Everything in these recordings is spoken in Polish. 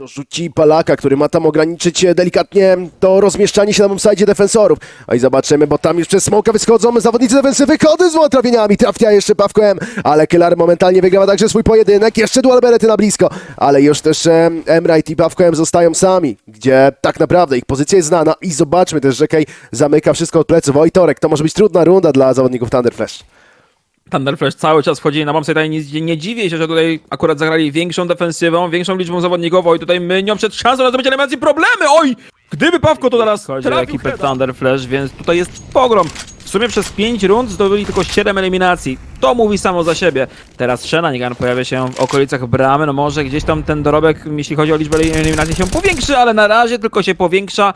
To rzuci Palaka, który ma tam ograniczyć delikatnie to rozmieszczanie się na bombside defensorów. A i zobaczymy, bo tam już przez smoka wychodzą zawodnicy defensywy, kody z trafieniami, trafia jeszcze Pawko M, ale Kylar momentalnie wygrywa także swój pojedynek, jeszcze dual berety na blisko, ale już też e, Emrite i Pawko M zostają sami, gdzie tak naprawdę ich pozycja jest znana i zobaczmy też, że Kej zamyka wszystko od pleców. Oj, Torek, to może być trudna runda dla zawodników Thunder Flash. Thunderflash cały czas wchodzili na bombsite i nie, nie dziwię się, że tutaj akurat zagrali większą defensywą, większą liczbą zawodników. Oj, tutaj mynią przed szansą na zdobycie eliminacji problemy. Oj! Gdyby Pawko to teraz chodzi o trafił ekipę heada. Thunderflash, więc tutaj jest pogrom. W sumie przez 5 rund zdobyli tylko 7 eliminacji. To mówi samo za siebie. Teraz Shenanigan pojawia się w okolicach bramy. No może gdzieś tam ten dorobek, jeśli chodzi o liczbę eliminacji, się powiększy, ale na razie tylko się powiększa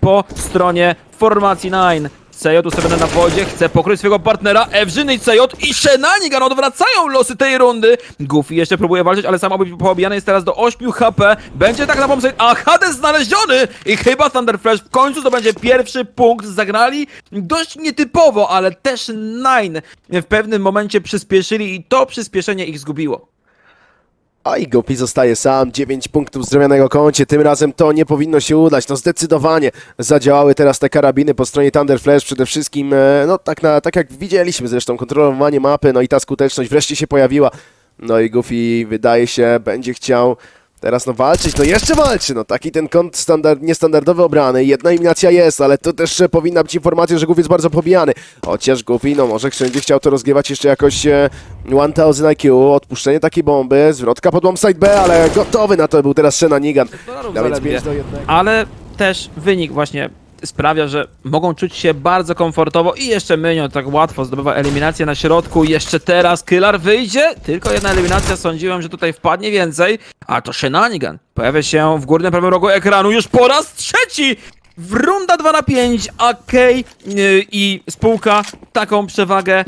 po stronie formacji 9. CJ ustawiony na wodzie, chce pokryć swojego partnera, Ewrzyny i CJ i Shenanigan odwracają losy tej rundy. Goofy jeszcze próbuje walczyć, ale sam obi- poobijany jest teraz do 8 HP. Będzie tak na bombsite, a Hades znaleziony! I chyba Thunderflash w końcu zdobędzie pierwszy punkt. Zagrali dość nietypowo, ale też Nine w pewnym momencie przyspieszyli i to przyspieszenie ich zgubiło. A i Gopi zostaje sam, 9 punktów zdrowionego koncie, tym razem to nie powinno się udać, no zdecydowanie zadziałały teraz te karabiny po stronie Thunder Flash, przede wszystkim, e, no tak, na, tak jak widzieliśmy zresztą, kontrolowanie mapy, no i ta skuteczność wreszcie się pojawiła, no i Goofy wydaje się, będzie chciał teraz no walczyć, no jeszcze walczy, no taki ten kąt standard, niestandardowy obrany, jedna eliminacja jest, ale to też e, powinna być informacja, że Goofy jest bardzo pobijany, chociaż Goofy, no może wszędzie chciał to rozgrywać jeszcze jakoś e, 1000 IQ, odpuszczenie takiej bomby, zwrotka pod bombsite B, ale gotowy na to był teraz Shenanigan. dolarów No więc zaledwie. 5 do 1. ale też wynik właśnie sprawia, że mogą czuć się bardzo komfortowo i jeszcze Mynio tak łatwo zdobywa eliminację na środku. Jeszcze teraz Kylar wyjdzie, tylko jedna eliminacja, sądziłem, że tutaj wpadnie więcej, a to Shenanigan. Pojawia się w górnym prawym rogu ekranu. Już po raz trzeci! W runda 2 na 5, a Kay yy, i spółka taką przewagę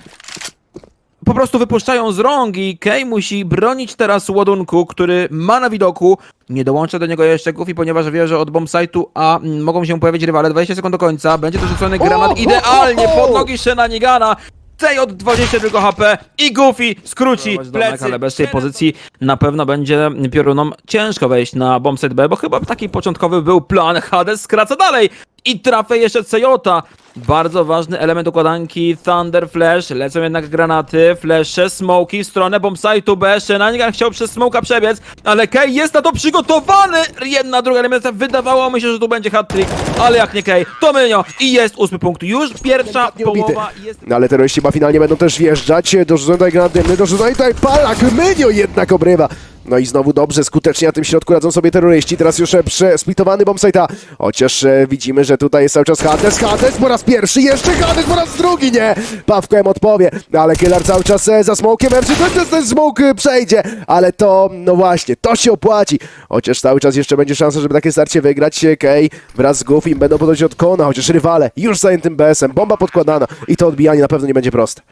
po prostu wypuszczają z rąk i Kay musi bronić teraz ładunku, który ma na widoku. Nie dołącza do niego jeszcze Goofy, ponieważ wie, że od bombsite'u A mm, mogą się pojawić rywale. 20 sekund do końca. Będzie to rzucony granat ho, idealnie ho, ho! pod nogi Shenanigana. Tej od 20 tylko HP i Goofy skróci plecy. Ale bez tej pozycji na pewno będzie piorunom ciężko wejść na bombsite B, bo chyba taki początkowy był plan. Hades skraca dalej i trafia jeszcze Cejota. Bardzo ważny element układanki Thunder Flash. Lecą jednak granaty, flesze, smoki w stronę bombsite'u B. Shenanigan chciał przez smoka przebiec, ale Kay jest na to przygotowany. Jedna, druga eliminacja. Wydawało mi się, że tu będzie hat-trick, ale jak nie Kay, to Mynio. I jest ósmy punkt. Już pierwsza połowa jest... No ale terroryści chyba finalnie będą też wjeżdżać, dorzucony tutaj granat dymny, dorzucony tutaj Palak, Mynio jednak obrywa. No i znowu dobrze, skutecznie na tym środku radzą sobie terroryści, teraz już e, przesplitowany bombsite'a, chociaż e, widzimy, że tutaj jest cały czas Hades, Hades po raz pierwszy, jeszcze Hades po raz drugi, nie! Pawko M odpowie, no ale Killer cały czas e, za smokiem, czy ten, ten, ten smoke przejdzie, ale to, no właśnie, to się opłaci, chociaż cały czas jeszcze będzie szansa, żeby takie starcie wygrać, Kay wraz z Goofy będą podchodzić od kona, chociaż rywale już zajętym BS-em, bomba podkładana i to odbijanie na pewno nie będzie proste.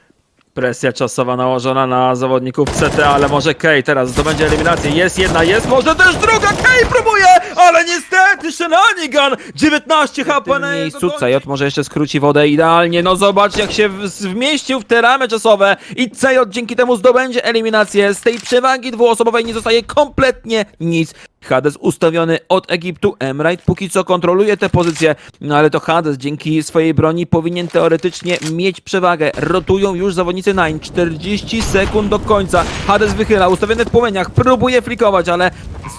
Presja czasowa nałożona na zawodników CT, ale może Kay teraz zdobędzie eliminację. Jest jedna, jest może też druga. Kay próbuje, ale niestety Shenanigan 19 HP na jego miejscu. CJ może jeszcze skróci wodę idealnie. No zobacz jak się w- wmieścił w te ramy czasowe i CJ dzięki temu zdobędzie eliminację. Z tej przewagi dwuosobowej nie zostaje kompletnie nic. Hades ustawiony od Egiptu, Emrite póki co kontroluje tę pozycję, no ale to Hades dzięki swojej broni powinien teoretycznie mieć przewagę. Rotują już zawodnicy Nine, 40 sekund do końca. Hades wychyla, ustawiony w płomieniach, próbuje flikować, ale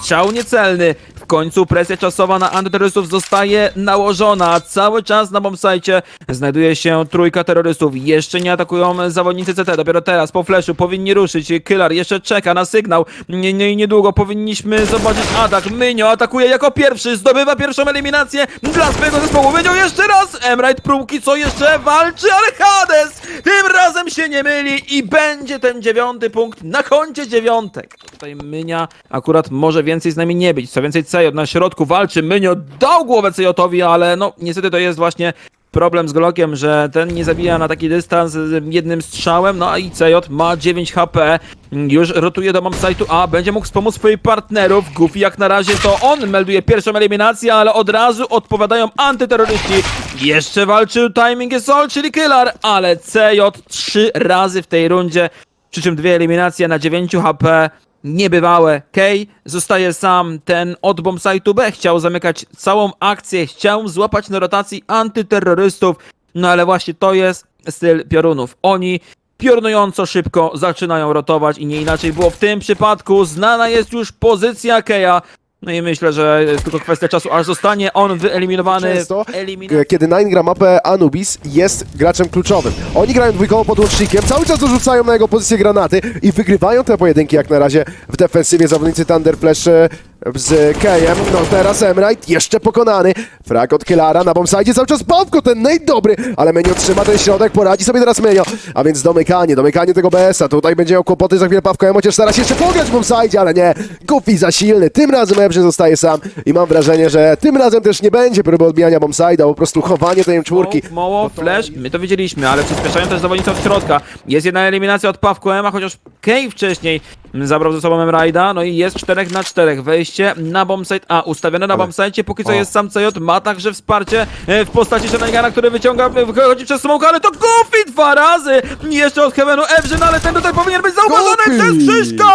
strzał niecelny. Końcu presja czasowa na antyterrorystów zostaje nałożona. Cały czas na bombsite znajduje się trójka terrorystów. Jeszcze nie atakują zawodnicy CT. Dopiero teraz po flashu powinni ruszyć. Kylar jeszcze czeka na sygnał. Nie, nie, niedługo powinniśmy zobaczyć atak. Mynio atakuje jako pierwszy. Zdobywa pierwszą eliminację dla swojego zespołu. Mynio jeszcze raz. Emrite próbki co jeszcze walczy, ale Hades tym razem się nie myli i będzie ten dziewiąty punkt na koncie dziewiątek. Tutaj Mynia akurat może więcej z nami nie być. Co więcej, CJ na środku walczy. Mynio dał głowę CJ-owi, ale no niestety to jest właśnie problem z Glockiem, że ten nie zabija na taki dystans jednym strzałem, no i CJ ma 9 HP, już rotuje do bombsite'u, a będzie mógł wspomóc swoich partnerów. Goofy jak na razie to on melduje pierwszą eliminację, ale od razu odpowiadają antyterroryści. Jeszcze walczył Timing is all, czyli Killer, ale CJ trzy razy w tej rundzie, przy czym dwie eliminacje na 9 HP. Niebywałe. Kay zostaje sam, ten od bombsite'u B chciał zamykać całą akcję, chciał złapać na rotacji antyterrorystów, no ale właśnie to jest styl piorunów. Oni piorunująco szybko zaczynają rotować i nie inaczej było w tym przypadku. Znana jest już pozycja Keja. No i myślę, że jest tylko kwestia czasu, aż zostanie on wyeliminowany. Często, Elimina- e, kiedy Nine gra mapę Anubis, jest graczem kluczowym. Oni grają dwójkowo pod łącznikiem, cały czas dorzucają na jego pozycję granaty i wygrywają te pojedynki jak na razie w defensywie zawodnicy Thunder Flash e, z Kejem. No teraz Emrite jeszcze pokonany. Frag od Killara na bombside, cały czas Pawko, ten Nate dobry, ale Menio trzyma ten środek, poradzi sobie teraz Menio. A więc domykanie, domykanie tego BS-a. Tutaj będzie miał kłopoty za chwilę Pawko Emo, chociaż stara się jeszcze pograć w bombside, ale nie. Goofy za silny. Tym razem Ebrzy zostaje sam i mam wrażenie, że tym razem też nie będzie próby odbijania bombside'a, po prostu chowanie tej czwórki. Moło, flash, my to widzieliśmy, ale przyspieszają też zawodnicy od środka. Jest jedna eliminacja od Pawko Ema, chociaż Kay wcześniej zabrał ze sobą Emrajda, no i jest 4 na 4. Wejście na bombsite A, ustawione na bombsite, póki co jest sam CJ, ma także wsparcie e, w postaci Shenanigana, który wyciąga, wychodzi przez smoke, ale to Goofy dwa razy! Jeszcze od Heavenu Evrzy, no ale ten tutaj powinien być zauważony Goofy! przez Krzyżko!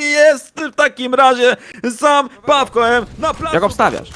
I jest w takim razie sam Pawko M na placu. Jak obstawiasz?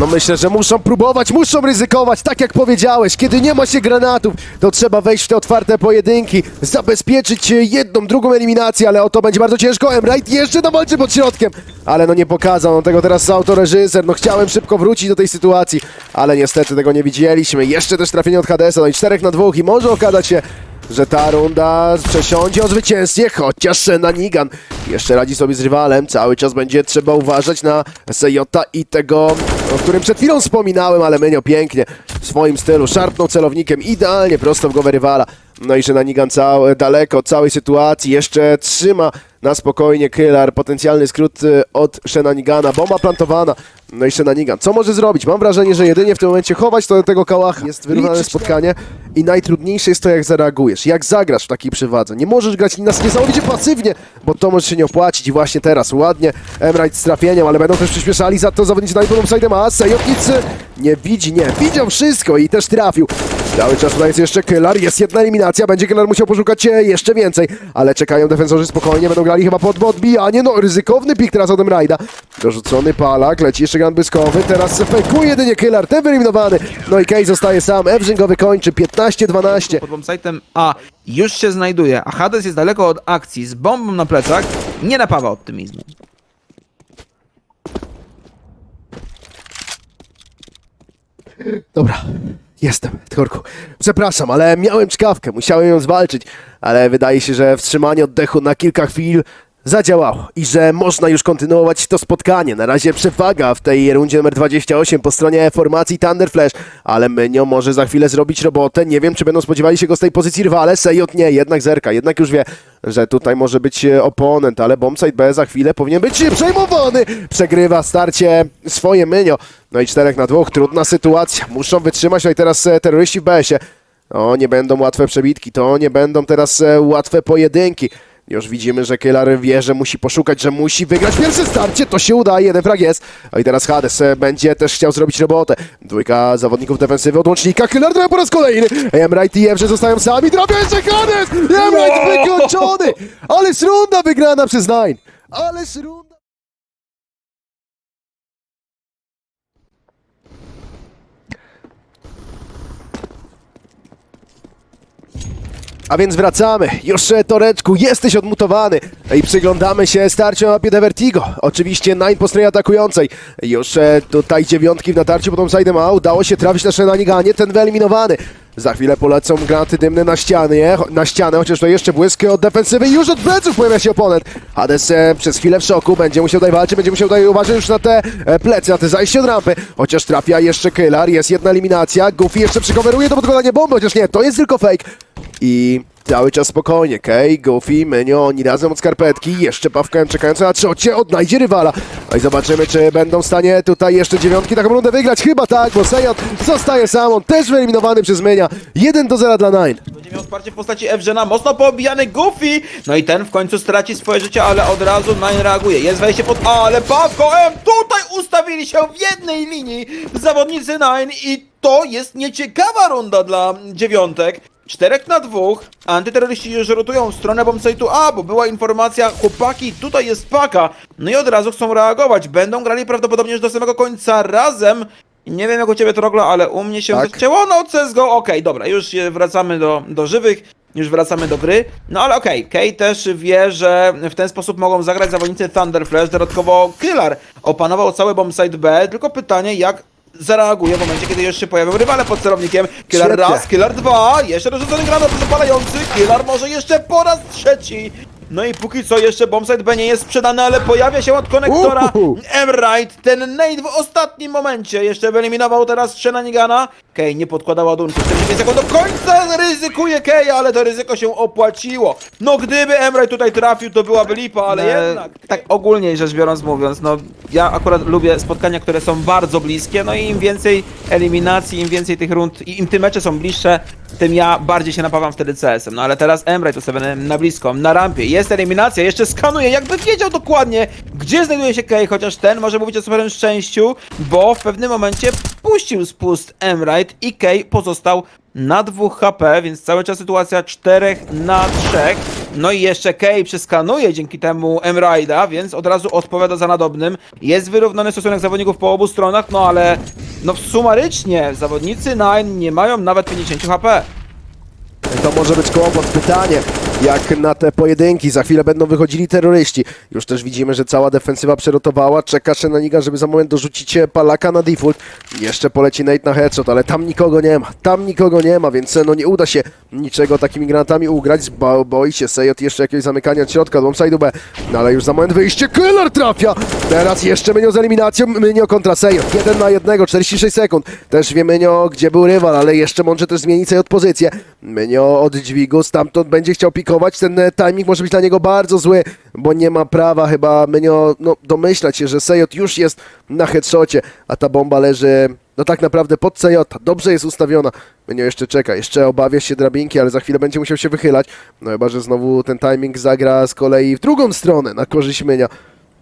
No myślę, że muszą próbować, muszą ryzykować, tak jak powiedziałeś, kiedy nie ma się granatów, to trzeba wejść w te otwarte pojedynki, zabezpieczyć e, jedną, drugą eliminację, ale o to będzie bardzo ciężko. Emrite jeszcze tam walczy pod środkiem, ale no nie pokazał on tego teraz autoreżyser, no chciałem szybko wrócić do tej sytuacji, ale niestety tego nie widzieliśmy. Jeszcze też trafienie od Hadesa, no i czterech na dwóch i może okazać się, że ta runda przesiądzie o zwycięstwie, chociaż Nanigan jeszcze radzi sobie z rywalem. Cały czas będzie trzeba uważać na Sejota i tego, o którym przed chwilą wspominałem, ale Menio pięknie w swoim stylu szarpnął celownikiem idealnie prosto w głowę rywala. No i że Nanigan cał, daleko od całej sytuacji jeszcze trzyma na spokojnie Killer, potencjalny skrót y, od Shenanigana, bomba plantowana, no i Shenanigan. Co może zrobić? Mam wrażenie, że jedynie w tym momencie chować to do tego kałacha. Jest wyrównane spotkanie i najtrudniejsze jest to, jak zareagujesz, jak zagrasz w takiej przewadze. Nie możesz grać nas niesamowicie pasywnie, bo to może się nie opłacić i właśnie teraz ładnie Emrite z trafieniem, ale będą też przyspieszali za to zawodnicy na Iponom Side'em, a Sejotnicy nie widzi, nie, widział wszystko i też trafił. Cały czas tutaj jest jeszcze Killer, jest jedna eliminacja, będzie Killer musiał poszukać jeszcze więcej, ale czekają defensorzy spokojnie, będą grali chyba pod odbijanie, no ryzykowny pik teraz od Emrajda. Dorzucony palak, leci jeszcze grand błyskowy, teraz fejkuje jedynie Killer, ten wyeliminowany, no i Kay zostaje sam, Ewrzyngowy kończy 15-12. pod bombsite'em A już się znajduje, a Hades jest daleko od akcji z bombą na plecach, nie napawa optymizmem. Dobra, jestem, Tchorku. Przepraszam, ale miałem czkawkę, musiałem ją zwalczyć, ale wydaje się, że wstrzymanie oddechu na kilka chwil zadziałało i że można już kontynuować to spotkanie. Na razie przewaga w tej rundzie numer 28 po stronie formacji Thunder Flash, ale Menio może za chwilę zrobić robotę. Nie wiem, czy będą spodziewali się go z tej pozycji rywale. Sejot nie, jednak zerka, jednak już wie, że tutaj może być e, oponent, ale bombsite B za chwilę powinien być przejmowany. Przegrywa starcie swoje Menio. No i czterech na dwóch, trudna sytuacja. Muszą wytrzymać tutaj teraz e, terroryści w BS-ie. To nie będą łatwe przebitki, to nie będą teraz e, łatwe pojedynki. Już widzimy, że Killer wie, że musi poszukać, że musi wygrać pierwsze starcie, to się uda, jeden frag jest. No i teraz Hades e, będzie też chciał zrobić robotę. Dwójka zawodników defensywy od łącznika, Killer trochę po raz kolejny. Emrite i Emrze zostają sami, trafia jeszcze Hades! Emrite wykończony! Ależ runda wygrana przez Nine! Ależ runda... A więc wracamy. Już e, Toreczku, jesteś odmutowany. I przyglądamy się starciu na mapie Vertigo. Oczywiście Nine po stronie atakującej. Już e, tutaj dziewiątki w natarciu po tą side'em A. Udało się trafić na Shenaniganie, ten wyeliminowany. Za chwilę polecą granaty dymne na ścianę, na ścianę, chociaż to jeszcze błyski od defensywy już od pleców pojawia się oponent. Hades e, przez chwilę w szoku, będzie musiał tutaj walczyć, będzie musiał tutaj uważać już na te e, plecy, na te zajście od rampy. Chociaż trafia jeszcze Killer, jest jedna eliminacja, Goofy jeszcze przykoweruje to podkładanie bomby, chociaż nie, to jest tylko fake. I cały czas spokojnie, Kay, Goofy, Menio, oni razem od skarpetki, jeszcze Pawkiem czekający na trzocie, odnajdzie rywala. No i zobaczymy, czy będą w stanie tutaj jeszcze dziewiątki taką rundę wygrać. Chyba tak, bo Sejot zostaje sam, on też wyeliminowany przez Menia. 1 do 0 dla Nine. Będzie miał wsparcie w postaci Evgena, mocno poobijany Goofy! No i ten w końcu straci swoje życie, ale od razu Nine reaguje. Jest wejście pod... Ale Pawko M tutaj ustawili się w jednej linii zawodnicy Nine i to jest nieciekawa runda dla dziewiątek. Czterech na dwóch. Antyterroryści już rotują w stronę bombsite'u A, bo była informacja, chłopaki, tutaj jest paka. No i od razu chcą reagować. Będą grali prawdopodobnie już do samego końca razem. Nie wiem jak u ciebie Troglo, ale u mnie się Tak. zaczęło. No CSGO, okej, dobra, już wracamy do, do żywych. Już wracamy do gry. No ale okej, Kay też wie, że w ten sposób mogą zagrać zawodnicy Thunder Flash. Dodatkowo Killer opanował cały bombsite B. Tylko pytanie, jak zareaguje w momencie, kiedy się pojawią rywale pod celownikiem. Killer Świetnie. raz, Killer dwa, jeszcze dorzucony granat zapalający. Killer może jeszcze po raz trzeci. No i póki co jeszcze bombsite B nie jest sprzedany, ale pojawia się od konektora Uhu. Emrite. Ten Nate w ostatnim momencie jeszcze wyeliminował teraz Shenanigana. Kej nie podkłada ładunku. 45 sekund do końca ryzykuje Kej, ale to ryzyko się opłaciło. No gdyby Emrite tutaj trafił, to byłaby lipa, ale E, jednak. Tak ogólnie rzecz biorąc mówiąc, no ja akurat lubię spotkania, które są bardzo bliskie, no i im więcej eliminacji, im więcej tych rund, i im te mecze są bliższe, tym ja bardziej się napawam wtedy CS-em. No ale teraz Emrite ustawiony na blisko, na rampie, jest eliminacja, jeszcze skanuje, jakby wiedział dokładnie, gdzie znajduje się Kay, chociaż ten może mówić o swoim szczęściu, bo w pewnym momencie puścił spust Emrite i Kay pozostał na 2 HP, więc cały czas sytuacja 4 na 3. No i jeszcze Kay przeskanuje dzięki temu Emrida, więc od razu odpowiada za nadobnym. Jest wyrównany stosunek zawodników po obu stronach, no ale no sumarycznie zawodnicy Nine nie mają nawet 50 HP. To może być kłopot. Pytanie, jak na te pojedynki. Za chwilę będą wychodzili terroryści. Już też widzimy, że cała defensywa przerotowała. Czeka Shenanigan, żeby za moment dorzucić Palaka na default. Jeszcze poleci Nate na headshot, ale tam nikogo nie ma. Tam nikogo nie ma, więc no nie uda się niczego takimi granatami ugrać. Bo, boi się Sejot jeszcze jakiegoś zamykania od środka do B. No ale już za moment wyjście. Killer trafia! Teraz jeszcze Mynio z eliminacją. Mynio kontra Sejot. 1 na 1, 46 sekund. Też wie Mynio, gdzie był rywal, ale jeszcze może też zmienić Sejot pozycję. Mynio od dźwigu, stamtąd będzie chciał pikować. Ten e, timing może być dla niego bardzo zły, bo nie ma prawa chyba Mynio no, domyślać się, że Sejot już jest na headshocie, a ta bomba leży no tak naprawdę pod Sejota. Dobrze jest ustawiona. Mynio jeszcze czeka, jeszcze obawia się drabinki, ale za chwilę będzie musiał się wychylać. No chyba, że znowu ten timing zagra z kolei w drugą stronę, na korzyść Mynia.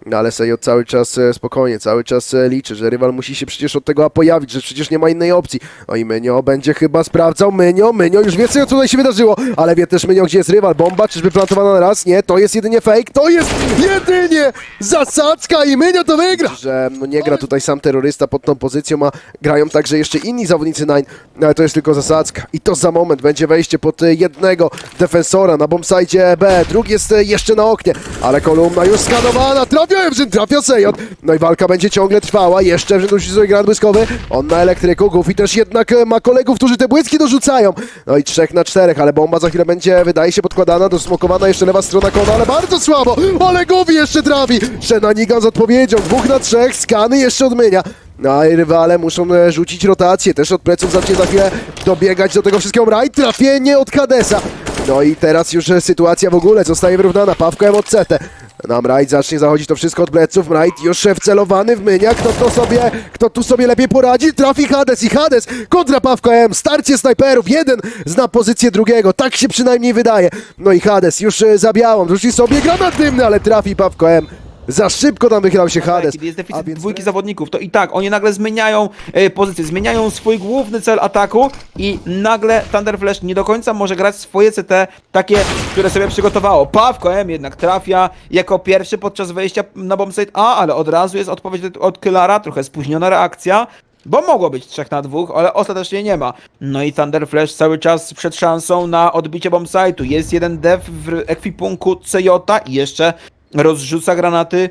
No ale Sejot cały czas e, spokojnie, cały czas e, liczy, że rywal musi się przecież od tego A pojawić, że przecież nie ma innej opcji. No i Mynio będzie chyba sprawdzał, Mynio, Mynio już wie co tutaj się wydarzyło, ale wie też Mynio, gdzie jest rywal. Bomba, czyżby plantowana na raz? Nie, to jest jedynie fake, to jest jedynie zasadzka i Mynio to wygra! Że no nie gra tutaj sam terrorysta pod tą pozycją, a grają także jeszcze inni zawodnicy Nine, no ale to jest tylko zasadzka. I to za moment będzie wejście pod e, jednego defensora na bombsite B, drugi jest jeszcze na oknie, ale kolumna już skanowana, trafia Evrzyn, trafia Sejot, no i walka będzie ciągle trwała, jeszcze musi sobie granat błyskowy, on na elektryku, Goofy też jednak e, ma kolegów, którzy te błyski dorzucają, no i trzech na czterech, ale bomba za chwilę będzie, wydaje się, podkładana, dosmokowana jeszcze lewa strona kona, ale bardzo słabo, ale Goofy jeszcze trafi, Shenanigan z odpowiedzią, dwóch na trzech, skany jeszcze odmienia, no i rywale muszą e, rzucić rotację, też od pleców zacznie za chwilę dobiegać do tego wszystkiego. Mraj, trafienie od Hadesa. No i teraz już e, sytuacja w ogóle zostaje wyrównana, Pawko M od CT. No Mraj zacznie zachodzić to wszystko od pleców, Mraj już wcelowany w mynia, kto to sobie, kto tu sobie lepiej poradzi, trafi Hades i Hades kontra Pawko M, starcie snajperów, jeden zna pozycję drugiego, tak się przynajmniej wydaje. No i Hades już e, za białą, rzuci sobie granat dymny, ale trafi Pawko M. Za szybko tam wychylał się Hades. Kiedy jest deficyt więc dwójki zawodników, to i tak oni nagle zmieniają e, pozycję, zmieniają swój główny cel ataku i nagle Thunder Flash nie do końca może grać swoje CT, takie, które sobie przygotowało. Pawko M jednak trafia jako pierwszy podczas wejścia na bombsite A, ale od razu jest odpowiedź od- Kylara, trochę spóźniona reakcja. Bo mogło być 3 na 2, ale ostatecznie nie ma. No i Thunder Flash cały czas przed szansą na odbicie bombsite'u. Jest jeden dev w ekwipunku CJ i jeszcze rozrzuca granaty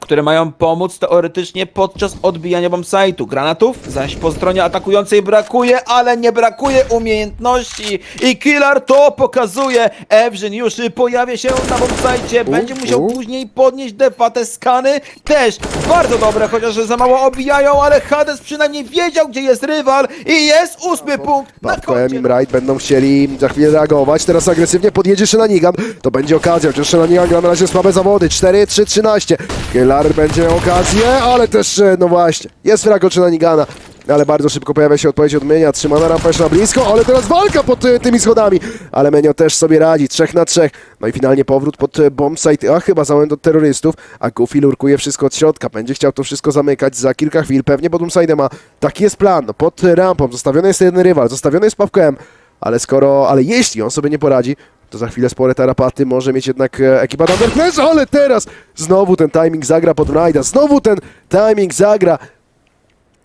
które mają pomóc teoretycznie podczas odbijania bombsite'u. Granatów zaś po stronie atakującej brakuje, ale nie brakuje umiejętności i Killer to pokazuje. Evrzyn już y, pojawia się na bombsite, będzie musiał później podnieść defa. Te skany też bardzo dobre, chociaż za mało obijają, ale Hades przynajmniej wiedział, gdzie jest rywal i jest ósmy punkt na Pawko M koncie. będą chcieli za chwilę reagować. Teraz agresywnie podjedzie Shenanigan. To będzie okazja, chociaż Shenanigan gra na razie słabe zawody. 4-3-13. Killer będzie miał okazję, ale też, e, no właśnie, jest frag od Shenanigana. Ale bardzo szybko pojawia się odpowiedź od Menia. Trzymana rampa jeszcze na blisko, ale teraz walka pod e, tymi schodami. Ale Menio też sobie radzi. Trzech na trzech. No i finalnie powrót pod e, bombsite. A chyba za moment od terrorystów. A Goofy lurkuje wszystko od środka. Będzie chciał to wszystko zamykać za kilka chwil. Pewnie pod bombsite ma. Taki jest plan. No, pod rampą. Zostawiony jest jeden rywal. Zostawiony jest Pawko ale skoro, ale jeśli on sobie nie poradzi, to za chwilę spore tarapaty może mieć jednak e, ekipa Thunder Flash, ale teraz znowu ten timing zagra pod Rajda, znowu ten timing zagra.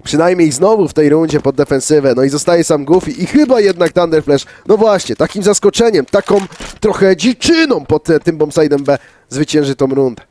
Przynajmniej znowu w tej rundzie pod defensywę, no i zostaje sam Goofy i chyba jednak Thunder Flash, no właśnie, takim zaskoczeniem, taką trochę dziczyną pod e, tym bombside'em B zwycięży tą rundę.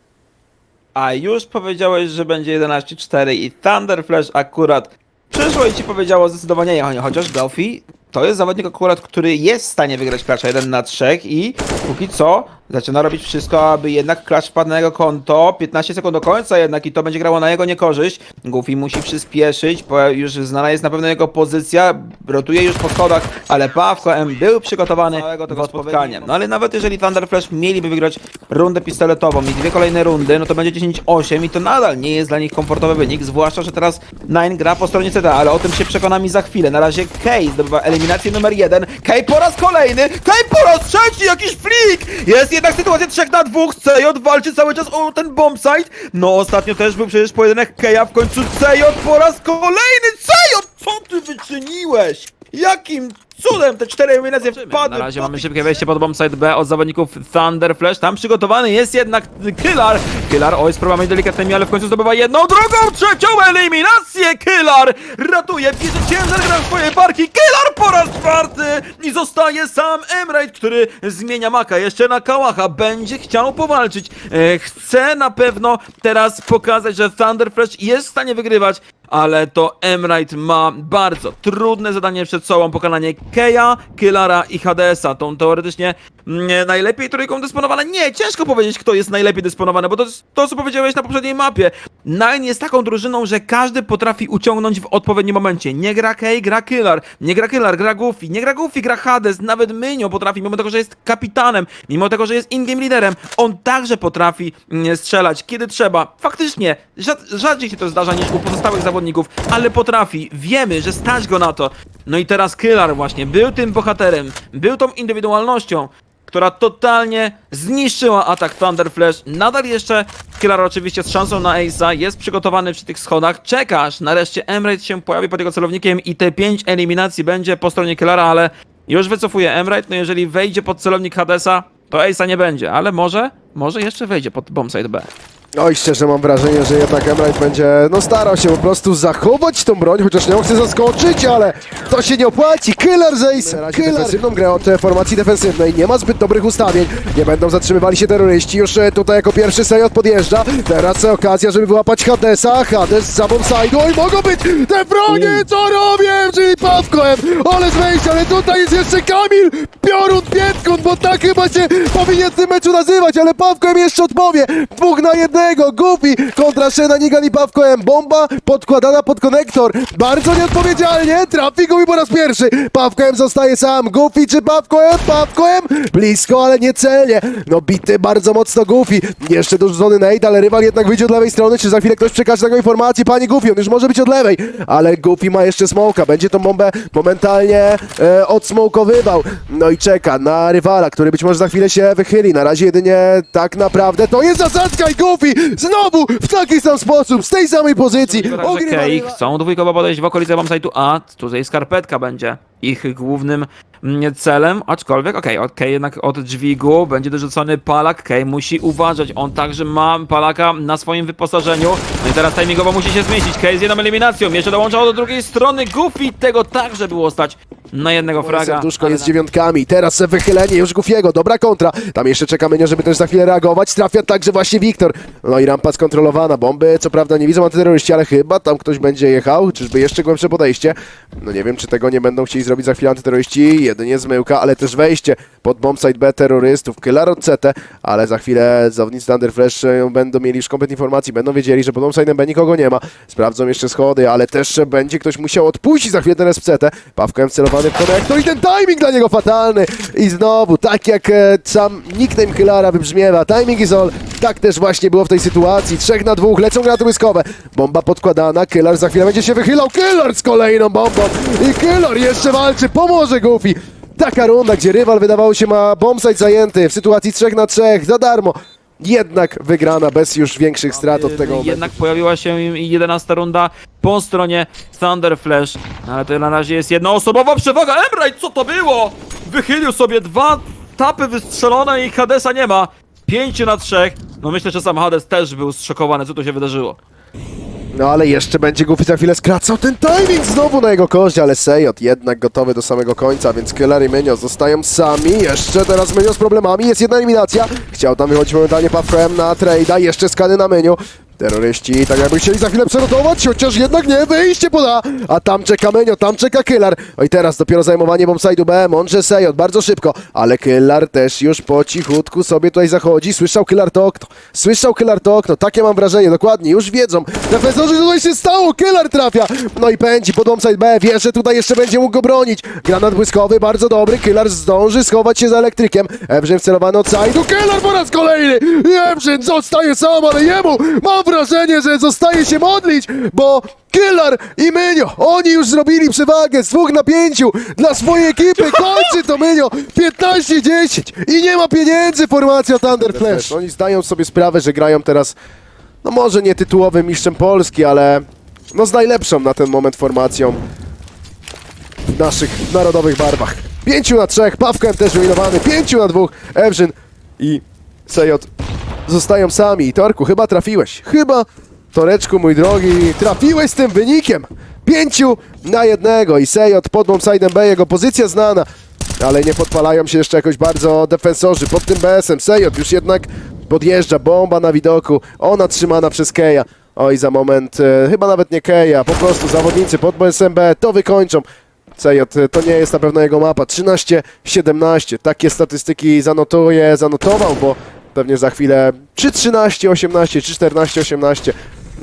A już powiedziałeś, że będzie 11-4 i Thunder Flash akurat przyszło i ci powiedziało zdecydowanie nie, chociaż Goffy to jest zawodnik akurat, który jest w stanie wygrać klacza 1 na 3 i póki co zaczyna robić wszystko, aby jednak klacz wpadł na jego konto. 15 sekund do końca jednak i to będzie grało na jego niekorzyść. Goofy musi przyspieszyć, bo już znana jest na pewno jego pozycja, rotuje już po schodach, ale Pawko M był przygotowany do spotkania. No ale nawet jeżeli Thunder Flash mieliby wygrać rundę pistoletową i dwie kolejne rundy, no to będzie 10-8 i to nadal nie jest dla nich komfortowy wynik, zwłaszcza, że teraz Nine gra po stronie CT, ale o tym się przekonamy za chwilę. Na razie Kay zdobywa eliminację numer jeden. Kay po raz kolejny, Kay po raz trzeci, jakiś flik! Jest jednak sytuacja 3 na 2, CJ walczy cały czas o ten bombsite. No ostatnio też był przecież pojedynek Kaya, w końcu CJ po raz kolejny, CJ! Co ty wyczyniłeś? Jakim cudem te cztery eliminacje wpadły? Na razie mamy szybkie wejście pod bombsite B od zawodników Thunder Flash. Tam przygotowany jest jednak Killar. Killar, oj, z problemami delikatnymi, ale w końcu zdobywa jedną, drugą, trzecią eliminację. Killar ratuje, bierze ciężar gra w swoje barki. Killar po raz czwarty i zostaje sam Emrate, który zmienia maka jeszcze na Kałacha. Będzie chciał powalczyć. E, chce na pewno teraz pokazać, że Thunder Flash jest w stanie wygrywać ale to Emrite ma bardzo trudne zadanie przed sobą, pokonanie Keja, Killara i Hadesa, tą teoretycznie mm, najlepiej trójką dysponowane. Nie, ciężko powiedzieć, kto jest najlepiej dysponowany, bo to jest to, co powiedziałeś na poprzedniej mapie. Nine jest taką drużyną, że każdy potrafi uciągnąć w odpowiednim momencie. Nie gra Kej, gra Killar, nie gra Killar, gra Goofy, nie gra Goofy, gra Hades, nawet Mynio potrafi, mimo tego, że jest kapitanem, mimo tego, że jest in-game liderem, on także potrafi mm, strzelać, kiedy trzeba. Faktycznie, rzad, rzadziej się to zdarza niż u pozostałych zawodników, ale potrafi. Wiemy, że stać go na to. No i teraz Killar właśnie był tym bohaterem, był tą indywidualnością, która totalnie zniszczyła atak Thunder Flash. Nadal jeszcze Killar oczywiście z szansą na Ace'a jest przygotowany przy tych schodach. Czekasz, nareszcie Emrate się pojawi pod jego celownikiem i te 5 eliminacji będzie po stronie Killara, ale już wycofuje Emrate. No jeżeli wejdzie pod celownik Hadesa, to Ace'a nie będzie, ale może, może jeszcze wejdzie pod bombsite B. Oj, szczerze mam wrażenie, że jednak Emrite będzie no starał się po prostu zachować tą broń, chociaż nie chce zaskoczyć, ale to się nie opłaci. Killer z Ace, Killer. defensywną grę od e, formacji defensywnej, nie ma zbyt dobrych ustawień, nie będą zatrzymywali się terroryści, już e, tutaj jako pierwszy Sejot podjeżdża, teraz e, okazja, żeby wyłapać Hadesa, Hades za bombside, oj mogą być te bronie, co robię, czyli Pawkoem, ale z wejścia, ale tutaj jest jeszcze Kamil, Piorun Pietkun, bo tak chyba się powinien w tym meczu nazywać, ale Pawkoem jeszcze odpowie, dwóch na jednego, Goofy kontra Shena Nigan i Pawkoem, bomba podkładana pod konektor, bardzo nieodpowiedzialnie, trafi Goofy po raz pierwszy, Pawkoem zostaje sam, Goofy czy Pawkoem, Pawkoem, blisko, ale nie celnie, no bity bardzo mocno Goofy, jeszcze dorzucony Nate, ale rywal jednak wyjdzie od lewej strony, czy za chwilę ktoś przekaże taką informację, panie Goofy, on już może być od lewej, ale Goofy ma jeszcze smoka, będzie tą bombę momentalnie e, odsmokowywał, no i czeka na rywala, który być może za chwilę się wychyli, na razie jedynie tak naprawdę to jest zasadzka i Goofy znowu w taki sam sposób, z tej samej pozycji, Także ogrywa chcą dwójkowo podejść w okolice bombsite'u, a tutaj skarpetka będzie ich głównym mm, celem, aczkolwiek okej, okay, Kej jednak od dźwigu będzie dorzucony palak, Kej musi uważać, on także ma palaka na swoim wyposażeniu, no i teraz timingowo musi się zmieścić, Kej z jedną eliminacją, jeszcze dołączał do drugiej strony, Goofy, tego także było stać na jednego fraga. Serduszko jest z dziewiątkami, teraz wychylenie już Goofiego, dobra kontra, tam jeszcze czekamy, nie, żeby też za chwilę reagować, trafia także właśnie Wiktor, no i rampa skontrolowana, bomby, co prawda nie widzą antyterroryści, ale chyba tam ktoś będzie jechał, czyżby jeszcze głębsze podejście, no nie wiem, czy tego nie będą chcieli zrobić za chwilę antyterroryści, jedynie zmyłka, ale też wejście pod bombsite B terrorystów, Kylar od CT, ale za chwilę zawodnicy Thunder Flash e, będą mieli już komplet informacji, będą wiedzieli, że pod bombsite'em B nikogo nie ma, sprawdzą jeszcze schody, ale też będzie ktoś musiał odpuścić za chwilę ten SPCT, Pawkiem celowany w konektor i ten timing dla niego fatalny. I znowu, tak jak e, sam nickname Kylara wybrzmiewa, timing is all, tak też właśnie było w tej sytuacji, trzech na dwóch, lecą granaty błyskowe, bomba podkładana, Kylar za chwilę będzie się wychylał, Kylar z kolejną bombą. I Kylar jeszcze walczy, pomoże Goofy, Taka runda, gdzie rywal wydawało się ma bombsite zajęty w sytuacji 3 na 3 za darmo. jednak wygrana bez już większych strat od tego momentu. Jednak pojawiła się 11 runda po stronie Thunder Flash, ale to na razie jest jednoosobowa przewaga. Emraj, co to było? Wychylił sobie dwa tapy wystrzelone i Hadesa nie ma. 5 na 3. No myślę, że sam Hades też był zszokowany, co tu się wydarzyło. No ale jeszcze będzie Goofy za chwilę skracał ten timing znowu na jego koździe, ale Sejot jednak gotowy do samego końca, więc Killer i Mynio zostają sami. Jeszcze teraz Mynio z problemami, jest jedna eliminacja. Chciał tam wychodzić momentalnie Puffcam na trade'a, jeszcze skany na Mynio. Terroryści tak jakby chcieli za chwilę przerotować, chociaż jednak nie, wyjście poda. A tam czeka Menio, tam czeka Killer. O i teraz dopiero zajmowanie bombside'u B, mądrze Sejot, bardzo szybko. Ale Killer też już po cichutku sobie tutaj zachodzi. Słyszał Killer to okno, słyszał Killer to okno, takie mam wrażenie, dokładnie, już wiedzą. Defensorzy, tutaj się stało, Killer trafia. No i pędzi pod bombside B, wie, że tutaj jeszcze będzie mógł go bronić. Granat błyskowy, bardzo dobry, Killer zdąży schować się za elektrykiem. Ebrzyn wcelowany od side'u, Killer po raz kolejny. Ebrzyn zostaje sam, ale jemu mam wrażenie, że zostaje się modlić, bo Killer i Mynio, oni już zrobili przewagę z dwóch na pięciu dla swojej ekipy. Kończy to Mynio 15-10 i nie ma pieniędzy formacja Thunder Flash. Oni zdają sobie sprawę, że grają teraz, no może nie tytułowym mistrzem Polski, ale no z najlepszą na ten moment formacją w naszych narodowych barwach. Pięciu na trzech, Pawkem też wyminowany, pięciu na dwóch, Ewrzyn i Sejot zostają sami. I Torku, chyba trafiłeś. Chyba, Toreczku, mój drogi, trafiłeś z tym wynikiem. Pięciu na jednego i Sejot pod bombside'em B, jego pozycja znana. Ale nie podpalają się jeszcze jakoś bardzo defensorzy. Pod tym BS-em Sejot już jednak podjeżdża, bomba na widoku. Ona trzymana przez Keja. Oj, za moment, e, chyba nawet nie Keja, po prostu zawodnicy pod BSM B to wykończą. Sejot, e, to nie jest na pewno jego mapa. 13-17. Takie statystyki zanotuje, zanotował, bo pewnie za chwilę czy 13-18, czy 14-18.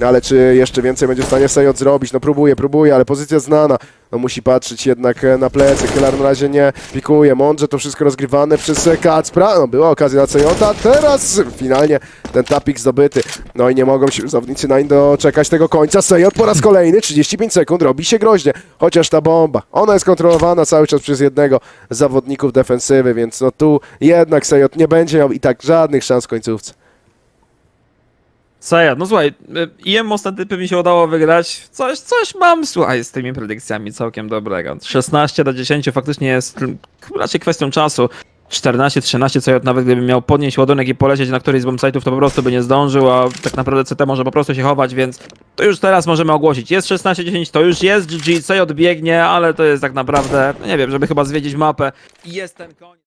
Ale czy jeszcze więcej będzie w stanie Sejot zrobić? No próbuje, próbuje, ale pozycja znana. No musi patrzeć jednak e, na plecy. Hylar na razie nie pikuje. Mądrze to wszystko rozgrywane przez e, Kacpra. No była okazja na Sejota. Teraz finalnie ten tapik zdobyty. No i nie mogą się zawodnicy nań doczekać tego końca. Sejot po raz kolejny, 35 sekund, robi się groźnie. Chociaż ta bomba, ona jest kontrolowana cały czas przez jednego z zawodników defensywy, więc no tu jednak Sejot nie będzie miał i tak żadnych szans w końcówce. Seja, no słuchaj, y, IM typy mi się udało wygrać. Coś, coś mam, słuchaj, z tymi predykcjami całkiem dobrego. 16 do 10 faktycznie jest raczej kwestią czasu. 14, 13, co ja nawet gdybym miał podnieść ładunek i polecieć na któryś z bombsite'ów, to po prostu by nie zdążył, a tak naprawdę CT może po prostu się chować, więc to już teraz możemy ogłosić. Jest 16-10, to już jest GG, C odbiegnie, ale to jest tak naprawdę, nie wiem, żeby chyba zwiedzić mapę jest ten koniec.